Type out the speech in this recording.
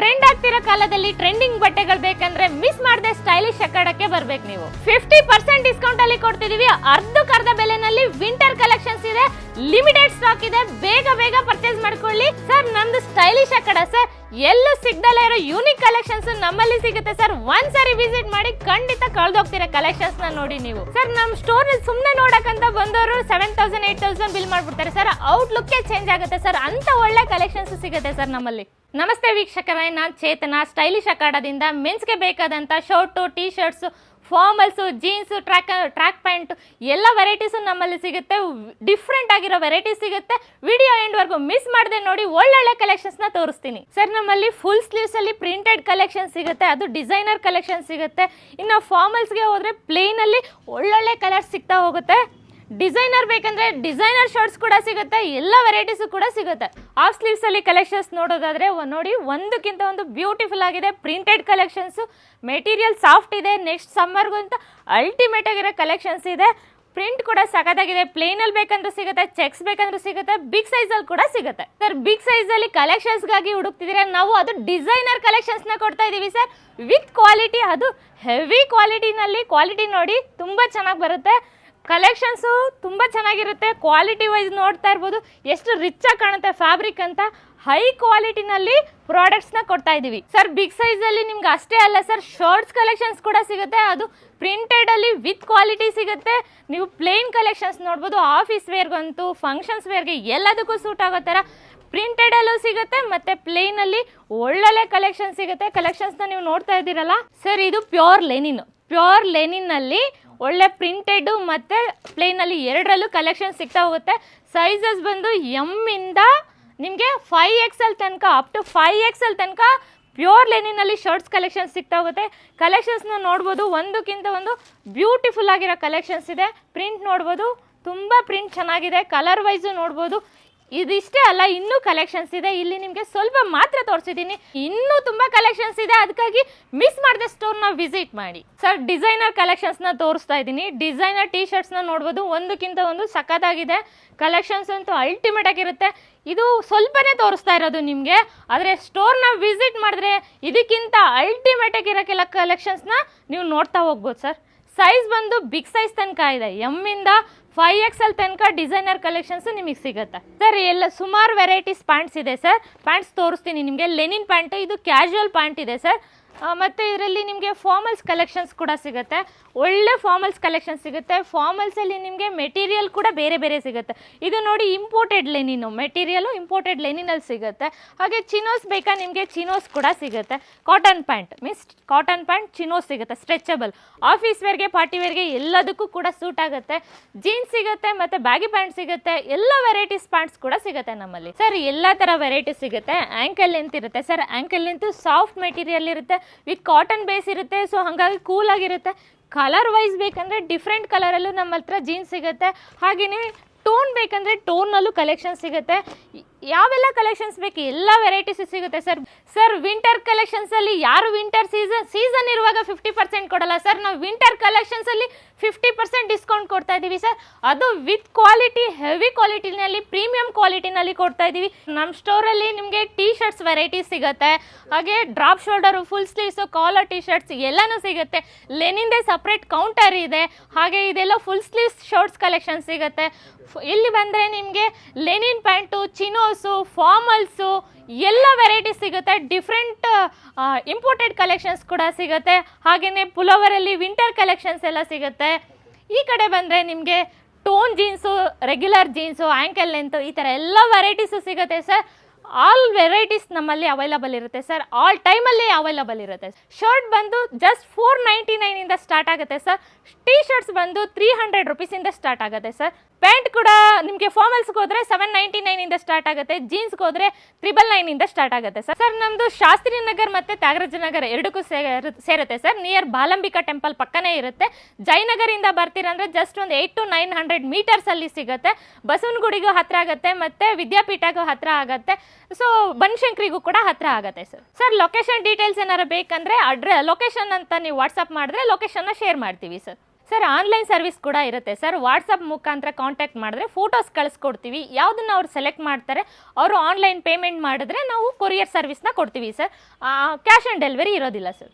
Trend ಆಗ್ತಿರೋ ಕಾಲದಲ್ಲಿ trending ಬಟ್ಟೆಗಳು ಬೇಕಂದ್ರೆ ಮಿಸ್ ಮಾಡದೆ ಸ್ಟೈಲಿಶ್ ಅಖಾಡಕ್ಕೆ ಬರ್ಬೇಕು ನೀವು. ಫಿಫ್ಟಿ ಪರ್ಸೆಂಟ್ ಡಿಸ್ಕೌಂಟ್ ಅಲ್ಲಿ ಕೊಡ್ತಿದೀವಿ. ಅರ್ಧಕ್ಕರ್ಧ ಬೆಲೆನಲ್ಲಿ ವಿಂಟರ್ ಕಲೆಕ್ಷನ್ಸ್ ಇದೆ. ಲಿಮಿಟೆಡ್ ಸ್ಟಾಕ್ ಇದೆ. ಬೇಗ ಬೇಗ ಪರ್ಚೇಸ್ ಮಾಡ್ಕೊಳ್ಳಿ. ಸರ್, ನಮ್ದು ಸ್ಟೈಲಿಶ್ ಅಖಾಡ ಸರ್. ಎಲ್ಲೂ ಸಿಗ್ದಲ್ಲ ಇರೋ ಯೂನಿಕ್ ಕಲೆಕ್ಷನ್ಸ್ ನಮ್ಮಲ್ಲಿ ಸಿಗುತ್ತೆ ಸರ್. ಒಂದ್ ಸಾರಿ ವಿಸಿಟ್ ಮಾಡಿ ಖಂಡಿತ ಕಳ್ದೋಗ್ತಿರೋ ಕಲೆಕ್ಷನ್ಸ್ನ ನೋಡಿ ನೀವು. ಸರ್, ನಮ್ ಸ್ಟೋರ್ ಸುಮ್ನೆ ನೋಡಕಂತ ಬಂದವರು seven thousand eight thousand bill ಮಾಡ್ಬಿಡ್ತಾರೆ ಸರ್. ಔಟ್ಲುಕ್ ಚೇಂಜ್ ಆಗುತ್ತೆ ಸರ್. ಅಂತ ಒಳ್ಳೆ ಕಲೆಕ್ಷನ್ಸ್ ಸಿಗುತ್ತೆ ಸರ್ ನಮ್ಮಲ್ಲಿ. ನಮಸ್ತೆ ವೀಕ್ಷಕರೇ, ನಾನು ಚೇತನ, ಸ್ಟೈಲಿಶ್ ಅಖಾಡದಿಂದ ಮೆನ್ಸ್ಗೆ ಬೇಕಾದಂಥ shirt T shirts formals jeans track track pant ಎಲ್ಲ ವೆರೈಟೀಸು ನಮ್ಮಲ್ಲಿ ಸಿಗುತ್ತೆ. ಡಿಫ್ರೆಂಟ್ ಆಗಿರೋ ವೆರೈಟೀಸ್ ಸಿಗುತ್ತೆ. ವಿಡಿಯೋ ಎಂಡ್ವರೆಗೂ ಮಿಸ್ ಮಾಡದೆ ನೋಡಿ ಒಳ್ಳೊಳ್ಳೆ ಕಲೆಕ್ಷನ್ಸ್ನ ತೋರಿಸ್ತೀನಿ. ಸರ್ ನಮ್ಮಲ್ಲಿ ಫುಲ್ ಸ್ಲೀವ್ಸಲ್ಲಿ ಪ್ರಿಂಟೆಡ್ ಕಲೆಕ್ಷನ್ ಸಿಗುತ್ತೆ. ಅದು ಡಿಸೈನರ್ ಕಲೆಕ್ಷನ್ ಸಿಗುತ್ತೆ. ಇನ್ನು ಫಾರ್ಮಲ್ಸ್ಗೆ ಹೋದರೆ ಪ್ಲೇನಲ್ಲಿ ಒಳ್ಳೊಳ್ಳೆ ಕಲರ್ಸ್ ಸಿಗ್ತಾ ಹೋಗುತ್ತೆ. ಡಿಸೈನರ್ ಬೇಕಂದ್ರೆ ಡಿಸೈನರ್ ಶರ್ಟ್ಸ್ ಕೂಡ ಸಿಗುತ್ತೆ, ಎಲ್ಲ ವೆರೈಟೀಸು ಕೂಡ ಸಿಗುತ್ತೆ. ಆಫ್ ಸ್ಲೀವ್ಸ್ ಅಲ್ಲಿ ಕಲೆಕ್ಷನ್ಸ್ ನೋಡೋದಾದ್ರೆ ನೋಡಿ, ಒಂದಕ್ಕಿಂತ ಒಂದು ಬ್ಯೂಟಿಫುಲ್ ಆಗಿದೆ. ಪ್ರಿಂಟೆಡ್ ಕಲೆಕ್ಷನ್ಸ್ ಮೆಟೀರಿಯಲ್ ಸಾಫ್ಟ್ ಇದೆ. ನೆಕ್ಸ್ಟ್ ಸಮ್ಮರ್ಗೂ ಅಂತ ಅಲ್ಟಿಮೇಟ್ ಆಗಿರೋ ಕಲೆಕ್ಷನ್ಸ್ ಇದೆ. ಪ್ರಿಂಟ್ ಕೂಡ ಸಖತ್ತಾಗಿದೆ. ಪ್ಲೇನಲ್ಲಿ ಬೇಕಂದ್ರೂ ಸಿಗುತ್ತೆ ಚೆಕ್ಸ್ ಬೇಕಂದ್ರೂ ಸಿಗುತ್ತೆ ಬಿಗ್ ಸೈಜಲ್ಲಿ ಕೂಡ ಸಿಗುತ್ತೆ. ಸರ್ ಬಿಗ್ ಸೈಜಲ್ಲಿ ಕಲೆಕ್ಷನ್ಸ್ಗಾಗಿ ಹುಡುಕ್ತಿದ್ರೆ ನಾವು ಅದು ಡಿಸೈನರ್ ಕಲೆಕ್ಷನ್ಸ್ನ ಕೊಡ್ತಾ ಇದ್ದೀವಿ ಸರ್ ವಿತ್ ಕ್ವಾಲಿಟಿ ಅದು ಹೆವಿ ಕ್ವಾಲಿಟಿನಲ್ಲಿ ಕ್ವಾಲಿಟಿ ನೋಡಿ ತುಂಬ ಚೆನ್ನಾಗಿ ಬರುತ್ತೆ. ಕಲೆಕ್ಷನ್ಸು ತುಂಬ ಚೆನ್ನಾಗಿರುತ್ತೆ. ಕ್ವಾಲಿಟಿ ವೈಸ್ ನೋಡ್ತಾ ಇರ್ಬೋದು. ಎಷ್ಟು ರಿಚ್ ಆಗಿ ಕಾಣುತ್ತೆ ಫ್ಯಾಬ್ರಿಕ್ ಅಂತ ಹೈ ಕ್ವಾಲಿಟಿನಲ್ಲಿ ಪ್ರಾಡಕ್ಟ್ಸ್ನ ಕೊಡ್ತಾ ಇದ್ದೀವಿ ಸರ್ ಬಿಗ್ ಸೈಜಲ್ಲಿ ನಿಮ್ಗೆ ಅಷ್ಟೇ ಅಲ್ಲ ಸರ್ ಶರ್ಟ್ಸ್ ಕಲೆಕ್ಷನ್ಸ್ ಕೂಡ ಸಿಗುತ್ತೆ. ಅದು ಪ್ರಿಂಟೆಡಲ್ಲಿ ವಿತ್ ಕ್ವಾಲಿಟಿ ಸಿಗುತ್ತೆ. ನೀವು ಪ್ಲೇನ್ ಕಲೆಕ್ಷನ್ಸ್ ನೋಡ್ಬೋದು. ಆಫೀಸ್ ವೇರ್ಗಂತೂ ಫಂಕ್ಷನ್ಸ್ ವೇರ್ಗೆ ಎಲ್ಲದಕ್ಕೂ ಸೂಟ್ ಆಗೋ ಥರ ಪ್ರಿಂಟೆಡಲ್ಲೂ ಸಿಗುತ್ತೆ ಮತ್ತು ಪ್ಲೇನಲ್ಲಿ ಒಳ್ಳೊಳ್ಳೆ ಕಲೆಕ್ಷನ್ ಸಿಗುತ್ತೆ. ಕಲೆಕ್ಷನ್ಸ್ನ ನೀವು ನೋಡ್ತಾ ಇದ್ದೀರಲ್ಲ? ಸರ್ ಇದು ಪ್ಯೂರ್ ಲೆನಿನ್ ಪ್ಯೂರ್ ಲೆನಿನ್ನಲ್ಲಿ ಒಳ್ಳೆ ಪ್ರಿಂಟೆಡು ಮತ್ತು ಪ್ಲೇನಲ್ಲಿ ಎರಡರಲ್ಲೂ ಕಲೆಕ್ಷನ್ ಸಿಗ್ತಾ ಹೋಗುತ್ತೆ. ಸೈಜಸ್ ಬಂದು ಎಮ್ಮಿಂದ ನಿಮಗೆ ಫೈವ್ ಎಕ್ಸ್ ಎಲ್ ತನಕ up to five X L ತನಕ ಪ್ಯೂರ್ ಲೆನಿನಲ್ಲಿ ಶರ್ಟ್ಸ್ ಕಲೆಕ್ಷನ್ ಸಿಗ್ತಾ ಹೋಗುತ್ತೆ. ಕಲೆಕ್ಷನ್ಸ್ನ ನೋಡ್ಬೋದು, ಒಂದಕ್ಕಿಂತ ಒಂದು ಬ್ಯೂಟಿಫುಲ್ ಆಗಿರೋ ಕಲೆಕ್ಷನ್ಸ್ ಇದೆ. ಪ್ರಿಂಟ್ ನೋಡ್ಬೋದು, ತುಂಬ ಪ್ರಿಂಟ್ ಚೆನ್ನಾಗಿದೆ. ಕಲರ್ ವೈಸು ನೋಡ್ಬೋದು ಇದಿಷ್ಟೇ ಅಲ್ಲ, ಇನ್ನೂ ಕಲೆಕ್ಷನ್ಸ್ ಇದೆ. ಇಲ್ಲಿ ನಿಮಗೆ ಸ್ವಲ್ಪ ಮಾತ್ರ ತೋರಿಸಿದ್ದೀನಿ. ಇನ್ನೂ ತುಂಬ ಕಲೆಕ್ಷನ್ಸ್ ಇದೆ. ಅದಕ್ಕಾಗಿ ಮಿಸ್ ಮಾಡಿದೆ ಸ್ಟೋರ್ನ ವಿಸಿಟ್ ಮಾಡಿ. ಸರ್ ಡಿಸೈನರ್ ಕಲೆಕ್ಷನ್ಸ್ನ ತೋರಿಸ್ತಾ ಇದ್ದೀನಿ. ಡಿಸೈನರ್ ಟೀ ಶರ್ಟ್ಸ್ನ ನೋಡ್ಬೋದು. ಒಂದಕ್ಕಿಂತ ಒಂದು ಸಖತ್ತಾಗಿದೆ. ಕಲೆಕ್ಷನ್ಸ್ ಅಂತೂ ಅಲ್ಟಿಮೇಟ್ ಆಗಿರುತ್ತೆ. ಇದು ಸ್ವಲ್ಪನೇ ತೋರಿಸ್ತಾ ಇರೋದು ನಿಮಗೆ. ಆದರೆ ಸ್ಟೋರ್ನ ವಿಸಿಟ್ ಮಾಡಿದ್ರೆ ಇದಕ್ಕಿಂತ ಅಲ್ಟಿಮೇಟ್ ಆಗಿರೋಕ್ಕೆಲ್ಲ ಕಲೆಕ್ಷನ್ಸ್ನ ನೀವು ನೋಡ್ತಾ ಹೋಗ್ಬೋದು ಸರ್ ಸೈಜ್ ಬಂದು ಬಿಗ್ ಸೈಜ್ ತನಕ ಇದೆ. ಎಮ್ಮಿಂದ ಫೈವ್ ಎಕ್ಸ್ ಎಲ್ ತನಕ ಡಿಸೈನರ್ ಕಲೆಕ್ಷನ್ಸ್ ನಿಮಗೆ ಸಿಗುತ್ತೆ. ಸರ್ ಎಲ್ಲ ಸುಮಾರು ವೆರೈಟೀಸ್ ಪ್ಯಾಂಟ್ಸ್ ಇದೆ, ಸರ್. ಪ್ಯಾಂಟ್ಸ್ ತೋರಿಸ್ತೀನಿ ನಿಮಗೆ. ಲೆನಿನ್ ಪ್ಯಾಂಟ್ ಇದು ಕ್ಯಾಶುವಲ್ ಪ್ಯಾಂಟ್ ಇದೆ, ಸರ್. ಮತ್ತು ಇದರಲ್ಲಿ ನಿಮಗೆ ಫಾರ್ಮಲ್ಸ್ ಕಲೆಕ್ಷನ್ಸ್ ಕೂಡ ಸಿಗುತ್ತೆ. ಒಳ್ಳೆ ಫಾರ್ಮಲ್ಸ್ ಕಲೆಕ್ಷನ್ ಸಿಗುತ್ತೆ. ಫಾರ್ಮಲ್ಸಲ್ಲಿ ನಿಮಗೆ ಮೆಟೀರಿಯಲ್ ಕೂಡ ಬೇರೆ ಬೇರೆ ಸಿಗುತ್ತೆ. ಇದು ನೋಡಿ ಇಂಪೋರ್ಟೆಡ್ ಲೆನಿನು ಮೆಟೀರಿಯಲು ಇಂಪೋರ್ಟೆಡ್ ಲೆನಿನಲ್ಲಿ ಸಿಗುತ್ತೆ. ಹಾಗೆ ಚಿನೋಸ್ ಬೇಕಾ ನಿಮಗೆ ಚಿನೋಸ್ ಕೂಡ ಸಿಗುತ್ತೆ. Cotton pant means cotton pant chinos ಸಿಗುತ್ತೆ ಸ್ಟ್ರೆಚಬಲ್ ಆಫೀಸ್ ವೇರ್ಗೆ ಪಾರ್ಟಿ ವೇರ್ಗೆ ಎಲ್ಲದಕ್ಕೂ ಕೂಡ ಸೂಟ್ ಆಗುತ್ತೆ. ಜೀನ್ಸ್ ಸಿಗುತ್ತೆ, ಮತ್ತು ಬ್ಯಾಗಿ ಪ್ಯಾಂಟ್ ಸಿಗುತ್ತೆ. ಎಲ್ಲ ವೆರೈಟೀಸ್ ಪ್ಯಾಂಟ್ಸ್ ಕೂಡ ಸಿಗುತ್ತೆ ನಮ್ಮಲ್ಲಿ. ಸರ್ ಎಲ್ಲ ಥರ ವೆರೈಟಿ ಸಿಗುತ್ತೆ. ಆ್ಯಂಕಲ್ ಲೆಂತ್ ಇರುತ್ತೆ. Sir ankle length soft material ಇರುತ್ತೆ. ವಿತ್ ಕಾಟನ್ ಬೇಸ್ ಇರುತ್ತೆ ಸೊ ಹಾಗಾಗಿ ಕೂಲ್ ಆಗಿರುತ್ತೆ. ಕಲರ್ ವೈಸ್ ಬೇಕಂದರೆ ಡಿಫ್ರೆಂಟ್ ಕಲರಲ್ಲೂ ನಮ್ಮ ಹತ್ರ ಜೀನ್ಸ್ ಸಿಗುತ್ತೆ. ಹಾಗೆಯೇ ಟೋನ್ ಬೇಕಂದರೆ ಟೋನ್ನಲ್ಲೂ ಕಲೆಕ್ಷನ್ ಸಿಗುತ್ತೆ. ಯಾವೆಲ್ಲ ಕಲೆಕ್ಷನ್ಸ್ ಬೇಕು? ಎಲ್ಲ ವೆರೈಟೀಸ್ ಸಿಗುತ್ತೆ ಸರ್ ಸರ್ ವಿಂಟರ್ ಕಲೆಕ್ಷನ್ಸಲ್ಲಿ ಯಾರು ವಿಂಟರ್ ಸೀಸನ್ ಸೀಸನ್ ಇರುವಾಗ ಫಿಫ್ಟಿ ಪರ್ಸೆಂಟ್ ಕೊಡಲ್ಲ ಸರ್ ನಾವು ವಿಂಟರ್ ಕಲೆಕ್ಷನ್ಸಲ್ಲಿ ಫಿಫ್ಟಿ ಪರ್ಸೆಂಟ್ ಡಿಸ್ಕೌಂಟ್ ಕೊಡ್ತಾ ಇದ್ದೀವಿ ಸರ್ ಅದು ವಿತ್ ಕ್ವಾಲಿಟಿ ಹೆವಿ ಕ್ವಾಲಿಟಿನಲ್ಲಿ ಪ್ರೀಮಿಯಂ ಕ್ವಾಲಿಟಿನಲ್ಲಿ ಕೊಡ್ತಾ ಇದ್ದೀವಿ ನಮ್ಮ ಸ್ಟೋರಲ್ಲಿ ನಿಮಗೆ ಟೀ ಶರ್ಟ್ಸ್ ವೆರೈಟೀಸ್ ಸಿಗುತ್ತೆ. ಹಾಗೆ drop shoulder full sleeves collar T shirts ಎಲ್ಲನೂ ಸಿಗುತ್ತೆ. ಲೆನಿಂದೇ ಸಪ್ರೇಟ್ ಕೌಂಟರ್ ಇದೆ. ಹಾಗೆ ಇದೆಲ್ಲ ಫುಲ್ ಸ್ಲೀವ್ಸ್ ಶರ್ಟ್ಸ್ ಕಲೆಕ್ಷನ್ ಸಿಗುತ್ತೆ. ಇಲ್ಲಿ ಬಂದರೆ ನಿಮಗೆ ಲೆನಿನ್ ಪ್ಯಾಂಟು ಚಿನೋಸು ಫಾರ್ಮಲ್ಸು ಎಲ್ಲ ವೆರೈಟಿ ಸಿಗುತ್ತೆ. ಡಿಫ್ರೆಂಟ್ ಇಂಪೋರ್ಟೆಡ್ ಕಲೆಕ್ಷನ್ಸ್ ಕೂಡ ಸಿಗುತ್ತೆ. ಹಾಗೆಯೇ ಪುಲೋವರಲ್ಲಿ ವಿಂಟರ್ ಕಲೆಕ್ಷನ್ಸ್ ಎಲ್ಲ ಸಿಗುತ್ತೆ. ಈ ಕಡೆ ಬಂದರೆ ನಿಮಗೆ tone jeans regular jeans ankle length ಈ ಥರ ಎಲ್ಲ ವೆರೈಟೀಸು ಸಿಗುತ್ತೆ ಸರ್ ಆಲ್ ವೆರೈಟೀಸ್ ನಮ್ಮಲ್ಲಿ ಅವೈಲಬಲ್ ಇರುತ್ತೆ ಸರ್ ಆಲ್ ಟೈಮಲ್ಲಿ ಅವೈಲಬಲ್ ಇರುತ್ತೆ. ಶರ್ಟ್ ಬಂದು ಜಸ್ಟ್ ಫೋರ್ ನೈಂಟಿ ನೈನಿಂದ ಸ್ಟಾರ್ಟ್ ಆಗುತ್ತೆ ಸರ್ ಟೀ ಶರ್ಟ್ಸ್ ಬಂದು ತ್ರೀ ಹಂಡ್ರೆಡ್ ರುಪೀಸಿಂದ ಸ್ಟಾರ್ಟ್ ಆಗುತ್ತೆ ಸರ್ ಪ್ಯಾಂಟ್ ಕೂಡ ನಿಮಗೆ ಫಾರ್ಮಲ್ಸ್ಗೆ ಹೋದರೆ ಸೆವೆನ್ ನೈಂಟಿ ನೈನಿಂದ ಸ್ಟಾರ್ಟ್ ಆಗುತ್ತೆ ಜೀನ್ಸ್ಗೆ ಹೋದರೆ ತ್ರಿಬಲ್ ನೈನಿಂದ ಸ್ಟಾರ್ಟ್ ಆಗುತ್ತೆ ಸರ್ ಸರ್ ನಮ್ಮದು ಶಾಸ್ತ್ರಿ ನಗರ್ ಮತ್ತು ತ್ಯಾಗರಾಜ ನಗರ್ ಎರಡಕ್ಕೂ ಸೇರ- ಸೇರುತ್ತೆ ಸರ್ ನಿಯರ್ ಬಾಲಂಬಿಕಾ ಟೆಂಪಲ್ ಪಕ್ಕನೇ ಇರುತ್ತೆ. ಜಯನಗರಿಂದ ಬರ್ತೀರಂದ್ರೆ ಜಸ್ಟ್ ಒಂದು ಏಯ್ಟ್ ಟು ನೈನ್ ಹಂಡ್ರೆಡ್ ಮೀಟರ್ಸಲ್ಲಿ ಸಿಗುತ್ತೆ. ಬಸವನಗುಡಿಗೂ ಹತ್ತಿರ ಆಗುತ್ತೆ, ಮತ್ತು ವಿದ್ಯಾಪೀಠಗೂ ಹತ್ತಿರ ಆಗುತ್ತೆ. ಸೊ ಬನಶಂಕರಿಗೂ ಕೂಡ ಹತ್ತಿರ ಆಗುತ್ತೆ ಸರ್ ಸರ್ ಲೊಕೇಶನ್ ಡೀಟೇಲ್ಸ್ ಏನಾರು ಬೇಕಂದರೆ ಅಡ್ರೆ ಲೊಕೇಶನ್ ಅಂತ ನೀವು ವಾಟ್ಸಪ್ ಮಾಡಿದ್ರೆ ಲೊಕೇಶನ್ನ ಶೇರ್ ಮಾಡ್ತೀವಿ ಸರ್ ಸರ್ ಆನ್ಲೈನ್ ಸರ್ವಿಸ್ ಕೂಡ ಇರುತ್ತೆ. ಸರ್ ವಾಟ್ಸಪ್ ಮುಖಾಂತರ ಕಾಂಟ್ಯಾಕ್ಟ್ ಮಾಡಿದ್ರೆ ಫೋಟೋಸ್ ಕಳಿಸ್ಕೊಡ್ತೀವಿ. ಯಾವುದನ್ನು ಅವ್ರು ಸೆಲೆಕ್ಟ್ ಮಾಡ್ತಾರೆ, ಅವರು ಆನ್ಲೈನ್ ಪೇಮೆಂಟ್ ಮಾಡಿದ್ರೆ ನಾವು ಕೊರಿಯರ್ ಸರ್ವಿಸ್ನ ಕೊಡ್ತೀವಿ ಸರ್ ಕ್ಯಾಶ್ ಆನ್ ಡೆಲಿವರಿ ಇರೋದಿಲ್ಲ ಸರ್